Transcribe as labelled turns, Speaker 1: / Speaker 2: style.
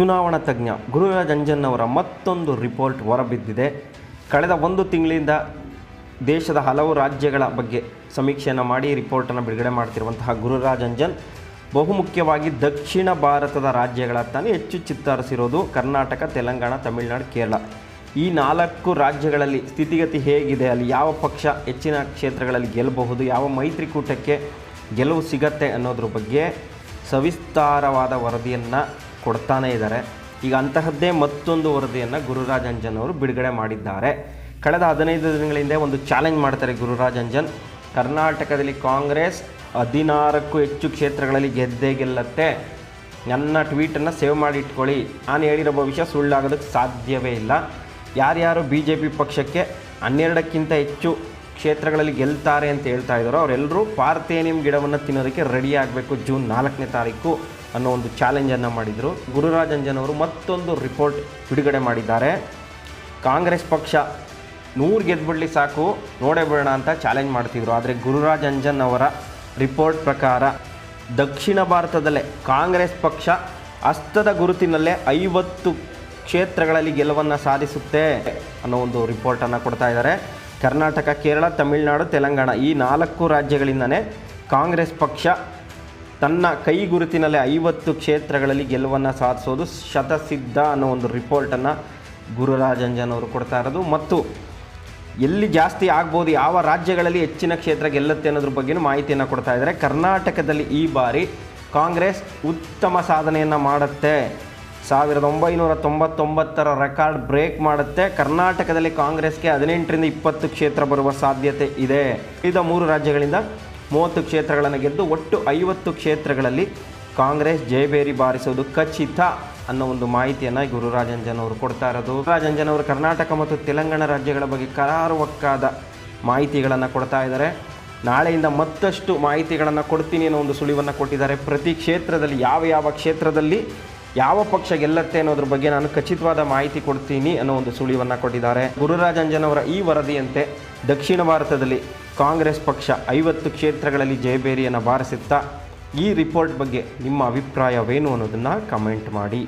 Speaker 1: ಚುನಾವಣಾ ತಜ್ಞ ಗುರುರಾಜ್ ಅಂಜನ್ ಅವರ ಮತ್ತೊಂದು ರಿಪೋರ್ಟ್ ಹೊರಬಿದ್ದಿದೆ. ಕಳೆದ ಒಂದು ತಿಂಗಳಿಂದ ದೇಶದ ಹಲವು ರಾಜ್ಯಗಳ ಬಗ್ಗೆ ಸಮೀಕ್ಷೆಯನ್ನು ಮಾಡಿ ರಿಪೋರ್ಟನ್ನು ಬಿಡುಗಡೆ ಮಾಡ್ತಿರುವಂತಹ ಗುರುರಾಜ್ ಅಂಜನ್ ಬಹುಮುಖ್ಯವಾಗಿ ದಕ್ಷಿಣ ಭಾರತದ ರಾಜ್ಯಗಳತ್ತಾನೆ ಹೆಚ್ಚು ಚಿತ್ತರಿಸಿರೋದು ಕರ್ನಾಟಕ, ತೆಲಂಗಾಣ, ತಮಿಳುನಾಡು, ಕೇರಳ. ಈ ನಾಲ್ಕು ರಾಜ್ಯಗಳಲ್ಲಿ ಸ್ಥಿತಿಗತಿ ಹೇಗಿದೆ? ಅಲ್ಲಿ ಯಾವ ಪಕ್ಷ ಹೆಚ್ಚಿನ ಕ್ಷೇತ್ರಗಳಲ್ಲಿ ಗೆಲ್ಲಬಹುದು? ಯಾವ ಮೈತ್ರಿಕೂಟಕ್ಕೆ ಗೆಲುವು ಸಿಗತ್ತೆ ಅನ್ನೋದ್ರ ಬಗ್ಗೆ ಸವಿಸ್ತಾರವಾದ ವರದಿಯನ್ನು ಕೊಡ್ತಾನೇ ಇದ್ದಾರೆ. ಈಗ ಅಂತಹದ್ದೇ ಮತ್ತೊಂದು ವರದಿಯನ್ನು ಗುರುರಾಜ್ ಅಂಜನ್ ಅವರು ಬಿಡುಗಡೆ ಮಾಡಿದ್ದಾರೆ. ಕಳೆದ ಹದಿನೈದು ದಿನಗಳ ಹಿಂದೆ ಒಂದು ಚಾಲೆಂಜ್ ಮಾಡ್ತಾರೆ ಗುರುರಾಜ್ ಅಂಜನ್ ಕರ್ನಾಟಕದಲ್ಲಿ ಕಾಂಗ್ರೆಸ್ ಹದಿನಾರಕ್ಕೂ ಹೆಚ್ಚು ಕ್ಷೇತ್ರಗಳಲ್ಲಿ ಗೆದ್ದೇ ಗೆಲ್ಲತ್ತೆ. ನನ್ನ ಟ್ವೀಟನ್ನು ಸೇವ್ ಮಾಡಿ ಇಟ್ಕೊಳ್ಳಿ. ನಾನು ಹೇಳಿರೋ ಭವಿಷ್ಯ ಸುಳ್ಳಾಗೋದಕ್ಕೆ ಸಾಧ್ಯವೇ ಇಲ್ಲ. ಯಾರ್ಯಾರು ಬಿ ಜೆ ಪಿ ಪಕ್ಷಕ್ಕೆ ಹನ್ನೆರಡಕ್ಕಿಂತ ಹೆಚ್ಚು ಕ್ಷೇತ್ರಗಳಲ್ಲಿ ಗೆಲ್ತಾರೆ ಅಂತ ಹೇಳ್ತಾ ಇದ್ದಾರೋ ಅವರೆಲ್ಲರೂ ಪಾರ್ಥೇನಿಯಂ ಗಿಡವನ್ನು ತಿನ್ನೋದಕ್ಕೆ ರೆಡಿ ಆಗಬೇಕು ಜೂನ್ ನಾಲ್ಕನೇ ತಾರೀಕು. ಅನ್ನೋ ಒಂದು ಚಾಲೆಂಜನ್ನು ಮಾಡಿದರು. ಗುರುರಾಜ್ ಅಂಜನ್ ಅವರು ಮತ್ತೊಂದು ರಿಪೋರ್ಟ್ ಬಿಡುಗಡೆ ಮಾಡಿದ್ದಾರೆ. ಕಾಂಗ್ರೆಸ್ ಪಕ್ಷ ನೂರು ಗೆದ್ಬಿಡ್ಲಿ ಸಾಕು, ನೋಡೇ ಬಿಡೋಣ ಅಂತ ಚಾಲೆಂಜ್ ಮಾಡ್ತಿದ್ರು. ಆದರೆ ಗುರುರಾಜಂಜನ್ ಅವರ ರಿಪೋರ್ಟ್ ಪ್ರಕಾರ ದಕ್ಷಿಣ ಭಾರತದಲ್ಲೇ ಕಾಂಗ್ರೆಸ್ ಪಕ್ಷ ಹಸ್ತದ ಗುರುತಿನಲ್ಲೇ ಐವತ್ತು ಕ್ಷೇತ್ರಗಳಲ್ಲಿ ಗೆಲುವನ್ನು ಸಾಧಿಸುತ್ತೆ ಅನ್ನೋ ಒಂದು ರಿಪೋರ್ಟನ್ನು ಕೊಡ್ತಾ ಇದ್ದಾರೆ. ಕರ್ನಾಟಕ, ಕೇರಳ, ತಮಿಳುನಾಡು, ತೆಲಂಗಾಣ ಈ ನಾಲ್ಕು ರಾಜ್ಯಗಳಿಂದನೇ ಕಾಂಗ್ರೆಸ್ ಪಕ್ಷ ತನ್ನ ಕೈ ಗುರುತಿನಲ್ಲೇ ಐವತ್ತು ಕ್ಷೇತ್ರಗಳಲ್ಲಿ ಗೆಲುವನ್ನು ಸಾಧಿಸೋದು ಶತಸಿದ್ಧ ಅನ್ನೋ ಒಂದು ರಿಪೋರ್ಟನ್ನು ಗುರುರಾಜಂಜನ್ ಅವರು ಕೊಡ್ತಾ ಇರೋದು. ಮತ್ತು ಎಲ್ಲಿ ಜಾಸ್ತಿ ಆಗ್ಬೋದು, ಯಾವ ರಾಜ್ಯಗಳಲ್ಲಿ ಹೆಚ್ಚಿನ ಕ್ಷೇತ್ರ ಗೆಲ್ಲುತ್ತೆ ಅನ್ನೋದ್ರ ಬಗ್ಗೆನೂ ಮಾಹಿತಿಯನ್ನು ಕೊಡ್ತಾ ಇದ್ದಾರೆ. ಕರ್ನಾಟಕದಲ್ಲಿ ಈ ಬಾರಿ ಕಾಂಗ್ರೆಸ್ ಉತ್ತಮ ಸಾಧನೆಯನ್ನು ಮಾಡುತ್ತೆ. ಸಾವಿರದ ಒಂಬೈನೂರ ತೊಂಬತ್ತೊಂಬತ್ತರ ರೆಕಾರ್ಡ್ ಬ್ರೇಕ್ ಮಾಡುತ್ತೆ. ಕರ್ನಾಟಕದಲ್ಲಿ ಕಾಂಗ್ರೆಸ್ಗೆ ಹದಿನೆಂಟರಿಂದ ಇಪ್ಪತ್ತು ಕ್ಷೇತ್ರ ಬರುವ ಸಾಧ್ಯತೆ ಇದೆ. ಉಳಿದ ಮೂರು ರಾಜ್ಯಗಳಿಂದ ಮೂವತ್ತು ಕ್ಷೇತ್ರಗಳನ್ನು ಗೆದ್ದು ಒಟ್ಟು ಐವತ್ತು ಕ್ಷೇತ್ರಗಳಲ್ಲಿ ಕಾಂಗ್ರೆಸ್ ಜಯಬೇರಿ ಬಾರಿಸೋದು ಖಚಿತ ಅನ್ನೋ ಒಂದು ಮಾಹಿತಿಯನ್ನು ಗುರುರಾಜಂಜನ್ ಅವರು ಕೊಡ್ತಾ ಇರೋದು. ಗುರುರಾಜಂಜನ್ ಅವರು ಕರ್ನಾಟಕ ಮತ್ತು ತೆಲಂಗಾಣ ರಾಜ್ಯಗಳ ಬಗ್ಗೆ ಕರಾರುವಕ್ಕಾದ ಮಾಹಿತಿಗಳನ್ನು ಕೊಡ್ತಾ ಇದ್ದಾರೆ. ನಾಳೆಯಿಂದ ಮತ್ತಷ್ಟು ಮಾಹಿತಿಗಳನ್ನು ಕೊಡ್ತೀನಿ ಅನ್ನೋ ಒಂದು ಸುಳಿವನ್ನು ಕೊಟ್ಟಿದ್ದಾರೆ. ಪ್ರತಿ ಕ್ಷೇತ್ರದಲ್ಲಿ, ಯಾವ ಯಾವ ಕ್ಷೇತ್ರದಲ್ಲಿ, ಯಾವ ಪಕ್ಷ ಗೆಲ್ಲತ್ತೆ ಅನ್ನೋದ್ರ ಬಗ್ಗೆ ನಾನು ಖಚಿತವಾದ ಮಾಹಿತಿ ಕೊಡ್ತೀನಿ ಅನ್ನೋ ಒಂದು ಸುಳಿವನ್ನು ಕೊಟ್ಟಿದ್ದಾರೆ. ಗುರುರಾಜಂಜನ್ ಅವರ ಈ ವರದಿಯಂತೆ ದಕ್ಷಿಣ ಭಾರತದಲ್ಲಿ ಕಾಂಗ್ರೆಸ್ ಪಕ್ಷ ಐವತ್ತು ಕ್ಷೇತ್ರಗಳಲ್ಲಿ ಜಯಬೇರಿಯನ್ನು ಬಾರಿಸುತ್ತಾ ಈ ರಿಪೋರ್ಟ್ ಬಗ್ಗೆ ನಿಮ್ಮ ಅಭಿಪ್ರಾಯವೇನು ಅನ್ನೋದನ್ನು ಕಮೆಂಟ್ ಮಾಡಿ.